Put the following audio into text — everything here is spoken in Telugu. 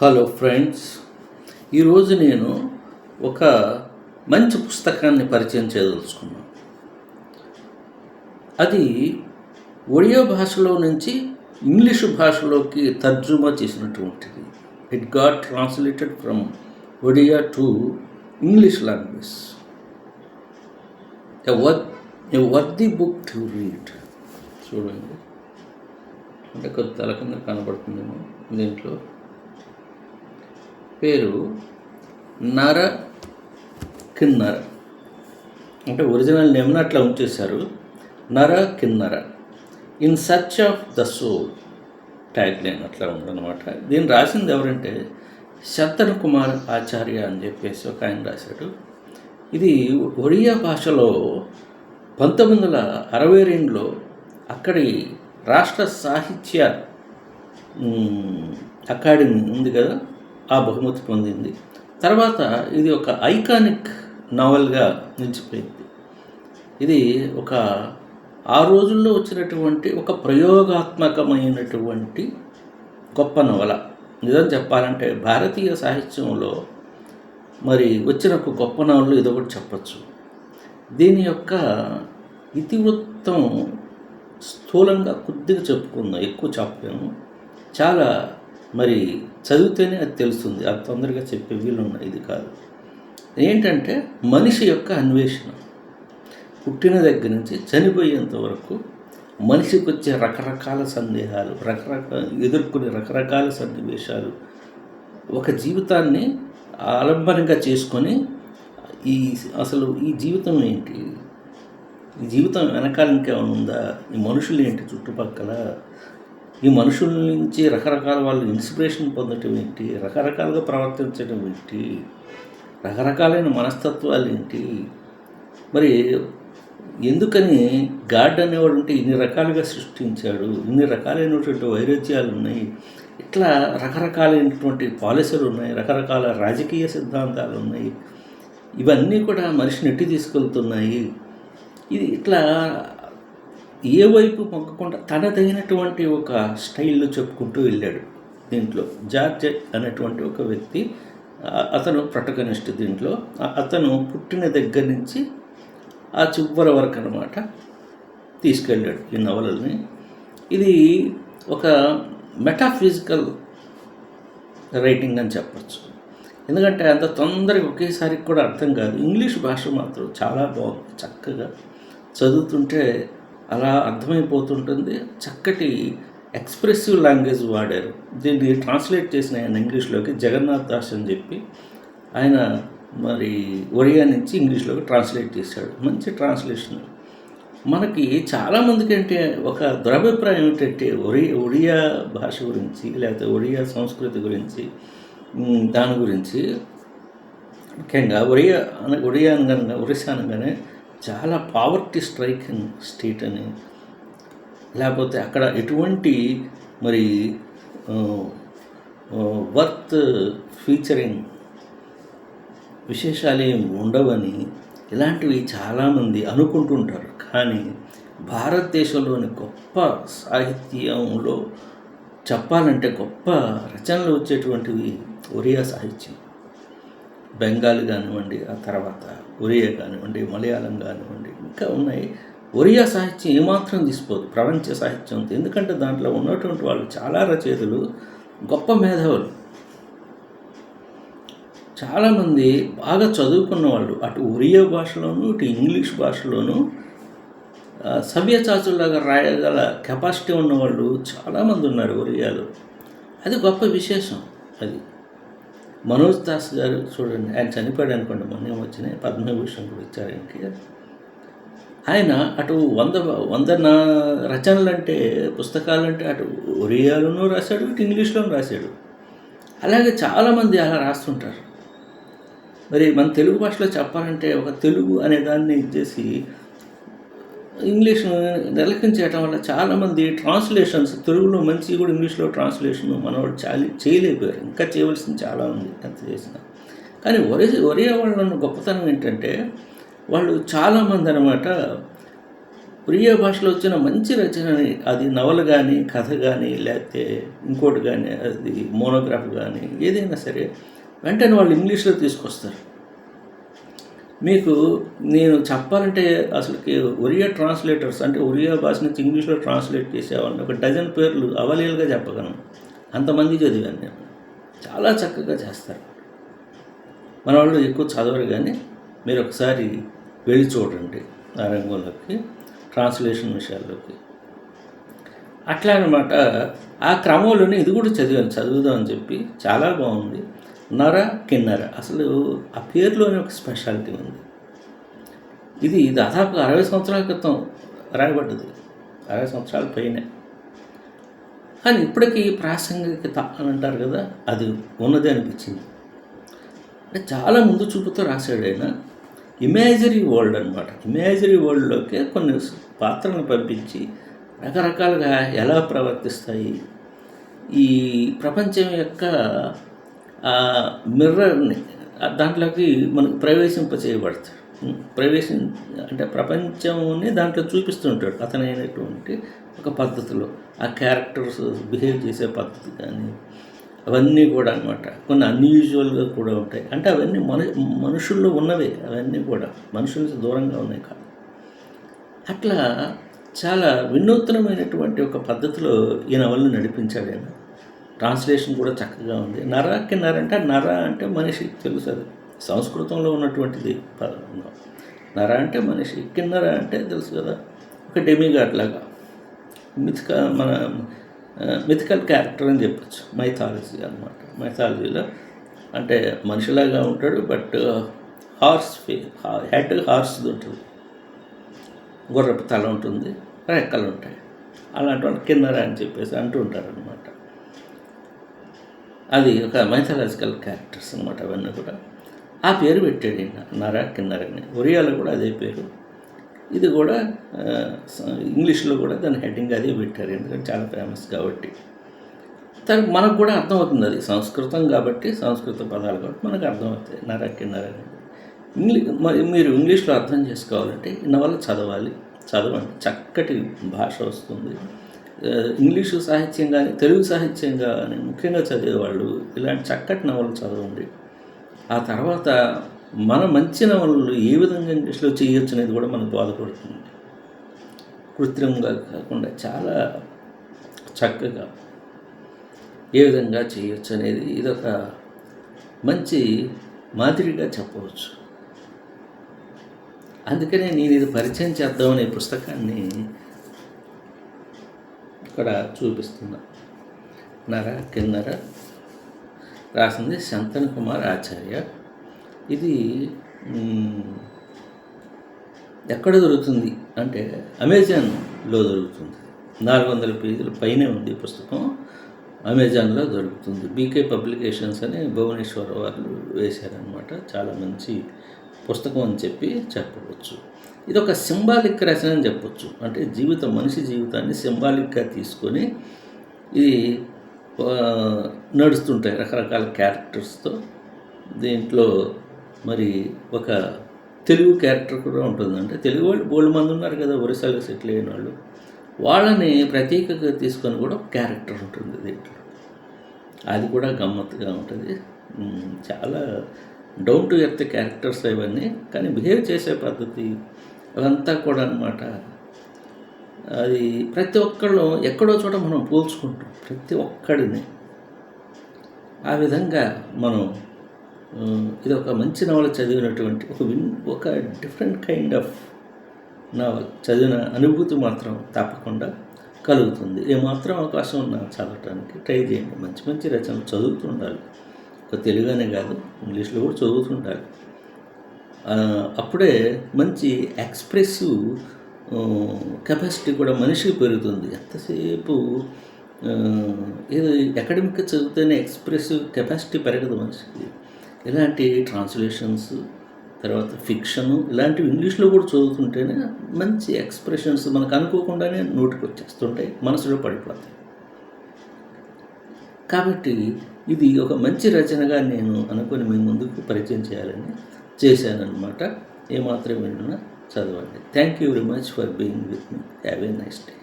హలో ఫ్రెండ్స్ ఈరోజు నేను ఒక మంచి పుస్తకాన్ని పరిచయం చేయదలుచుకున్నాను. అది ఒడియా భాషలో నుంచి ఇంగ్లీషు భాషలోకి తర్జుమా చేసినటువంటిది. It got translated from Odia to English language a wor a worthy book to read చూడండి. అంటే కొద్ది తల కింద కనబడుతుందేమో దీంట్లో. పేరు నర కిన్నర. అంటే ఒరిజినల్ నేమ్ని అట్లా ఉంచేశారు. Nara Kinnara. In search of the soul tag line అట్లా ఉందన్నమాట. దీన్ని రాసింది ఎవరంటే శతన్ కుమార్ ఆచార్య అని చెప్పేసి ఒక ఆయన రాశాడు. ఇది ఒడియా భాషలో పంతొమ్మిది వందల అరవై రెండులో అక్కడి రాష్ట్ర సాహిత్య అకాడమీ ఉంది కదా? ఆ బహుమతి పొందింది. తర్వాత ఇది ఒక ఐకానిక్ నావల్గా నిలిచిపోయింది. ఇది ఒక ఆ రోజుల్లో వచ్చినటువంటి ఒక ప్రయోగాత్మకమైనటువంటి గొప్ప నవల. నిజం చెప్పాలంటే భారతీయ సాహిత్యంలో మరి వచ్చిన ఒక గొప్ప నవలు ఇదొకటి చెప్పచ్చు. దీని యొక్క ఇతివృత్తం స్థూలంగా కొద్దిగా చెప్పుకుందాం ఎక్కువ చెప్పలేము. చాలా మరి చదివితేనే అది తెలుస్తుంది. అది తొందరగా చెప్పే వీలున్న ఇది కాదు. ఏంటంటే మనిషి యొక్క అన్వేషణ. పుట్టిన దగ్గర నుంచి చనిపోయేంత వరకు మనిషికి వచ్చే రకరకాల సందేహాలు రకరకాల ఎదుర్కొనే రకరకాల సన్నివేశాలు ఒక జీవితాన్ని ఆలంబనంగా చేసుకొని ఈ అసలు ఈ జీవితం ఏంటి? ఈ జీవితం వెనకాల ఇంకేమైనా ఉందా? ఈ మనుషులు ఏంటి? చుట్టుపక్కల ఈ మనుషుల నుంచి రకరకాల వాళ్ళు ఇన్స్పిరేషన్ పొందటం ఏంటి? రకరకాలుగా ప్రవర్తించడం ఏంటి? రకరకాలైన మనస్తత్వాలు ఏంటి? మరి ఎందుకని గాడ్ అనేవాడు ఉంటే ఇన్ని రకాలుగా సృష్టించాడు ఇన్ని రకాలైనటువంటి వైరుధ్యాలు ఉన్నాయి ఇట్లా రకరకాలైనటువంటి పాలసీలు ఉన్నాయి రకరకాల రాజకీయ సిద్ధాంతాలు ఉన్నాయి ఇవన్నీ కూడా మనిషిని ఎట్టి తీసుకెళ్తున్నాయి. ఇది ఇట్లా ఏ వైపు మొక్కకుండా తనదైనటువంటి ఒక స్టైల్లో చెప్పుకుంటూ వెళ్ళాడు దీంట్లో. జార్జ్ అనేటువంటి ఒక వ్యక్తి అతను ప్రొటగనిస్ట్ దీంట్లో. అతను పుట్టిన దగ్గర నుంచి ఆ చివరి వరకు అనమాట తీసుకెళ్ళాడు ఈ నవలల్ని. ఇది ఒక మెటాఫిజికల్ రైటింగ్ అని చెప్పచ్చు. ఎందుకంటే అంత తొందరగా ఒకేసారి కూడా అర్థం కాదు. ఇంగ్లీష్ భాష మాత్రం చాలా బాగుంది చక్కగా. చదువుతుంటే అలా అర్థమైపోతుంటుంది. చక్కటి ఎక్స్ప్రెసివ్ లాంగ్వేజ్ వాడారు. దీన్ని ట్రాన్స్లేట్ చేసిన ఆయన ఇంగ్లీష్లోకి జగన్నాథ్ దాస్ అని చెప్పి ఆయన మరి ఒరియా నుంచి ఇంగ్లీష్లోకి ట్రాన్స్లేట్ చేశాడు. మంచి ట్రాన్స్లేషన్. మనకి చాలామందికి అంటే ఒక దురభిప్రాయం ఏంటంటే ఒరి ఒడియా భాష గురించి లేకపోతే ఒడియా సంస్కృతి గురించి దాని గురించి ముఖ్యంగా ఒరియా ఒడియా అనగానే ఒరిస్సా అనగానే చాలా పావర్టీ స్ట్రైక్ స్టేట్ అని. లేకపోతే అక్కడ ఎటువంటి మరి వర్త్ ఫీచరింగ్ విశేషాలు ఏం ఉండవని ఇలాంటివి చాలామంది అనుకుంటుంటారు. కానీ భారతదేశంలోని గొప్ప సాహిత్యంలో చెప్పాలంటే గొప్ప రచనలు వచ్చేటువంటివి ఒరియా సాహిత్యం. బెంగాల్ కానివ్వండి ఆ తర్వాత ఒరియా కానివ్వండి మలయాళం కానివ్వండి ఇంకా ఉన్నాయి. ఒరియా సాహిత్యం ఏమాత్రం తీసిపోదు ప్రపంచ సాహిత్యం ఎందుకంటే దాంట్లో ఉన్నటువంటి వాళ్ళు చాలా రచయితలు గొప్ప మేధావులు. చాలామంది బాగా చదువుకున్న వాళ్ళు అటు ఒరియా భాషలోనూ ఇటు ఇంగ్లీష్ భాషలోనూ ఆ, సవ్యచాచుల్లాగా రాయగల కెపాసిటీ ఉన్నవాళ్ళు చాలామంది ఉన్నారు ఒరియాలో. అది గొప్ప విశేషం అది. మనోజ్ దాస్ గారు చూడండి ఆయన చనిపోయాడు అనుకోండి మొన్న వచ్చినాయి పద్మభూషణ్ కూడా ఇచ్చారు ఆయనకి. ఆయన అటు వంద వంద నా రచనలు అంటే పుస్తకాలంటే అటు ఒరియాలోనూ రాశాడు ఇటు ఇంగ్లీష్లోనూ రాశాడు. అలాగే చాలామంది అలా రాస్తుంటారు. మరి మన తెలుగు భాషలో చెప్పాలంటే ఒక తెలుగు అనే దాన్ని ఇచ్చేసి ఇంగ్లీష్ నిర్లక్ష్యం వల్ల చాలామంది ట్రాన్స్లేషన్స్ తెలుగులో మంచి కూడా ఇంగ్లీష్లో ట్రాన్స్లేషన్ మనవాడు చాలి చేయలేకపోయారు. ఇంకా చేయవలసింది చాలా ఉంది ఎంత చేసిన. కానీ ఒరే ఒరే వాళ్ళ గొప్పతనం ఏంటంటే వాళ్ళు చాలామంది అనమాట ప్రియ భాషలో వచ్చిన మంచి రచనని అది నవల కానీ కథ కానీ లేకపోతే ఇంకోటి కానీ అది మోనోగ్రాఫ్ కానీ ఏదైనా సరే వెంటనే వాళ్ళు ఇంగ్లీష్లో తీసుకొస్తారు. మీకు నేను చెప్పాలంటే అసలుకి ఒరియా ట్రాన్స్లేటర్స్ అంటే ఒరియా భాష నుంచి ఇంగ్లీష్లో ట్రాన్స్లేట్ చేసేవాడిని. ఒక డజన్ పేర్లు అవలీలుగా చెప్పగలను. అంతమంది చదివాను నేను. చాలా చక్కగా చేస్తారు. మన వాళ్ళు ఎక్కువ చదవరు కానీ మీరు ఒకసారి వెళ్ళి చూడండి ఆ రంగంలోకి ట్రాన్స్లేషన్ విషయాల్లోకి. అట్లా అనమాట ఆ క్రమంలోనే ఇది కూడా చదివాను. చదువుదాం అని చెప్పి చాలా బాగుంది. నర కిన్నర. అసలు ఆ పేరులోనే ఒక స్పెషాలిటీ ఉంది. ఇది దాదాపు అరవై సంవత్సరాల క్రితం రాయబడ్డది. అరవై సంవత్సరాల పైనే. కానీ ఇప్పటికీ ప్రాసంగికత అని అంటారు కదా అది ఉన్నది అనిపించింది. అంటే చాలా ముందు చూపుతో రాశాడు ఆయన. ఇమేజరీ వరల్డ్ అనమాట ఇమేజరీ వరల్డ్లోకి కొన్ని పాత్రలను పంపించి రకరకాలుగా ఎలా ప్రవర్తిస్తాయి. ఈ ప్రపంచం యొక్క మిర్రర్ని దాంట్లోకి మనకు ప్రవేశింప చేయబడతాడు ప్రవేశం అంటే ప్రపంచంని దాంట్లో చూపిస్తుంటాడు అతనైనటువంటి ఒక పద్ధతిలో. ఆ క్యారెక్టర్స్ బిహేవ్ చేసే పద్ధతి కానీ అవన్నీ కూడా అనమాట కొన్ని అన్యూజువల్గా కూడా ఉంటాయి. అంటే అవన్నీ మన మనుషుల్లో ఉన్నవే అవన్నీ కూడా. మనుషుల నుంచి దూరంగా ఉన్నాయి కాదు. అట్లా చాలా వినూత్నమైనటువంటి ఒక పద్ధతిలో ఈ నవలను నడిపించాడు ఆయన ట్రాన్స్లేషన్ కూడా చక్కగా ఉంది. నర కిన్నర అంటే నర అంటే మనిషి తెలుసు అది. సంస్కృతంలో ఉన్నటువంటిది పదం. నర అంటే మనిషి కిన్నర అంటే తెలుసు కదా. ఒక డెమిగాడ్ లాగా. మిథికల్ మన మిథికల్ క్యారెక్టర్ అని చెప్పచ్చు. మైథాలజీ అనమాట మైథాలజీలో అంటే మనిషిలాగా ఉంటాడు బట్ హార్స్ ఫే హెడ్ హార్స్ది ఉంటుంది. గుర్రపు తల ఉంటుంది రెక్కలు ఉంటాయి. అలాంటి వాళ్ళు కిన్నర అని చెప్పేసి అంటూ ఉంటారనమాట అది ఒక మైథలాజికల్ క్యారెక్టర్స్ అనమాట అవన్నీ కూడా. ఆ పేరు పెట్టాడు నరా నర కిన్నరని. ఒరియాలో కూడా అదే పేరు. ఇది కూడా ఇంగ్లీష్లో కూడా దాని హెడ్డింగ్ అదే పెట్టారు ఎందుకంటే చాలా ఫేమస్ కాబట్టి. తనకు మనకు కూడా అర్థమవుతుంది అది. సంస్కృతం కాబట్టి సంస్కృత పదాలు కాబట్టి మనకు అర్థమవుతాయి నరా కిన్నర అనేది. ఇంగ్లీష్ మరి మీరు ఇంగ్లీష్లో అర్థం చేసుకోవాలంటే ఇన్న నవల చదవాలి. చదవండి. చక్కటి భాష వస్తుంది. ఇంగ్లీషు సాహిత్యం కానీ తెలుగు సాహిత్యం కానీ ముఖ్యంగా చదివేవాళ్ళు ఇలాంటి చక్కటి నవలు చదవండి. ఆ తర్వాత మన మంచి నవలలు ఏ విధంగా ఇంగ్లీష్లో చేయొచ్చు అనేది కూడా మనకు బాధపడుతుంది. కృత్రిమంగా కాకుండా చాలా చక్కగా ఏ విధంగా చేయొచ్చు అనేది ఇదొక మంచి మాదిరిగా చెప్పవచ్చు. అందుకనే నేను ఇది పరిచయం చేద్దామనే పుస్తకాన్ని ఇక్కడ చూపిస్తున్నా. నర కిన్నర రాసింది శంతన్ కుమార్ ఆచార్య. ఇది ఎక్కడ దొరుకుతుంది అంటే అమెజాన్లో దొరుకుతుంది. నాలుగు వందల పేజీల పైనే ఉంది పుస్తకం. అమెజాన్లో దొరుకుతుంది. బీకే పబ్లికేషన్స్ అని భువనేశ్వర్ వాళ్ళు వేశారనమాట చాలా మంచి పుస్తకం అని చెప్పి చెప్పవచ్చు. ఇది ఒక సింబాలిక్ రచన అని చెప్పొచ్చు. అంటే జీవితం మనిషి జీవితాన్ని సింబాలిక్గా తీసుకొని ఇది నడుస్తుంటాయి రకరకాల క్యారెక్టర్స్తో. దీంట్లో మరి ఒక తెలుగు క్యారెక్టర్ కూడా ఉంటుంది అంటే తెలుగు వాళ్ళు బోల్డ్ మంది ఉన్నారు కదా ఒరిస్సాలో సెటిల్ అయిన వాళ్ళు. వాళ్ళని ప్రతీకగా తీసుకొని కూడా ఒక క్యారెక్టర్ ఉంటుంది దీంట్లో. అది కూడా గమ్మత్తుగా ఉంటుంది. చాలా డౌన్ టు ఎర్త్ క్యారెక్టర్స్ ఇవన్నీ కానీ బిహేవ్ చేసే పద్ధతి అదంతా కూడా అనమాట అది ప్రతి ఒక్కళ్ళు ఎక్కడో చోట మనం పోల్చుకుంటాం. ప్రతి ఒక్కడిని. ఆ విధంగా మనం ఇది ఒక మంచి నవల చదివినటువంటి ఒక విన్ ఒక డిఫరెంట్ కైండ్ ఆఫ్ నవల్. చదివిన అనుభూతి మాత్రం తప్పకుండా కలుగుతుంది. ఏమాత్రం అవకాశం ఉన్నా చదవటానికి ట్రై చేయండి. మంచి మంచి రచనలు చదువుతూ ఉండాలి ఒక తెలుగునే కాదు ఇంగ్లీష్లో కూడా చదువుతుండాలి. అప్పుడే మంచి ఎక్స్ప్రెసివ్ కెపాసిటీ కూడా మనిషికి పెరుగుతుంది. ఎంతసేపు ఏదో అకాడమిక్ చదివితేనే ఎక్స్ప్రెసివ్ కెపాసిటీ పెరగదు మనిషికి. ఇలాంటి ట్రాన్స్లేషన్స్ తర్వాత ఫిక్షను ఇలాంటివి ఇంగ్లీష్లో కూడా చదువుతుంటేనే మంచి ఎక్స్ప్రెషన్స్ మనకు అనుకోకుండానే నోటికి వచ్చేస్తుంటాయి మనసులో పడిపోతాయి. కాబట్టి ఇది ఒక మంచి రచనగా నేను అనుకుని మీ ముందుకు పరిచయం చేయాలని చేశానమాట ఏమాత్రం విన్నా చదవండి. Thank you very much for being with me have a nice day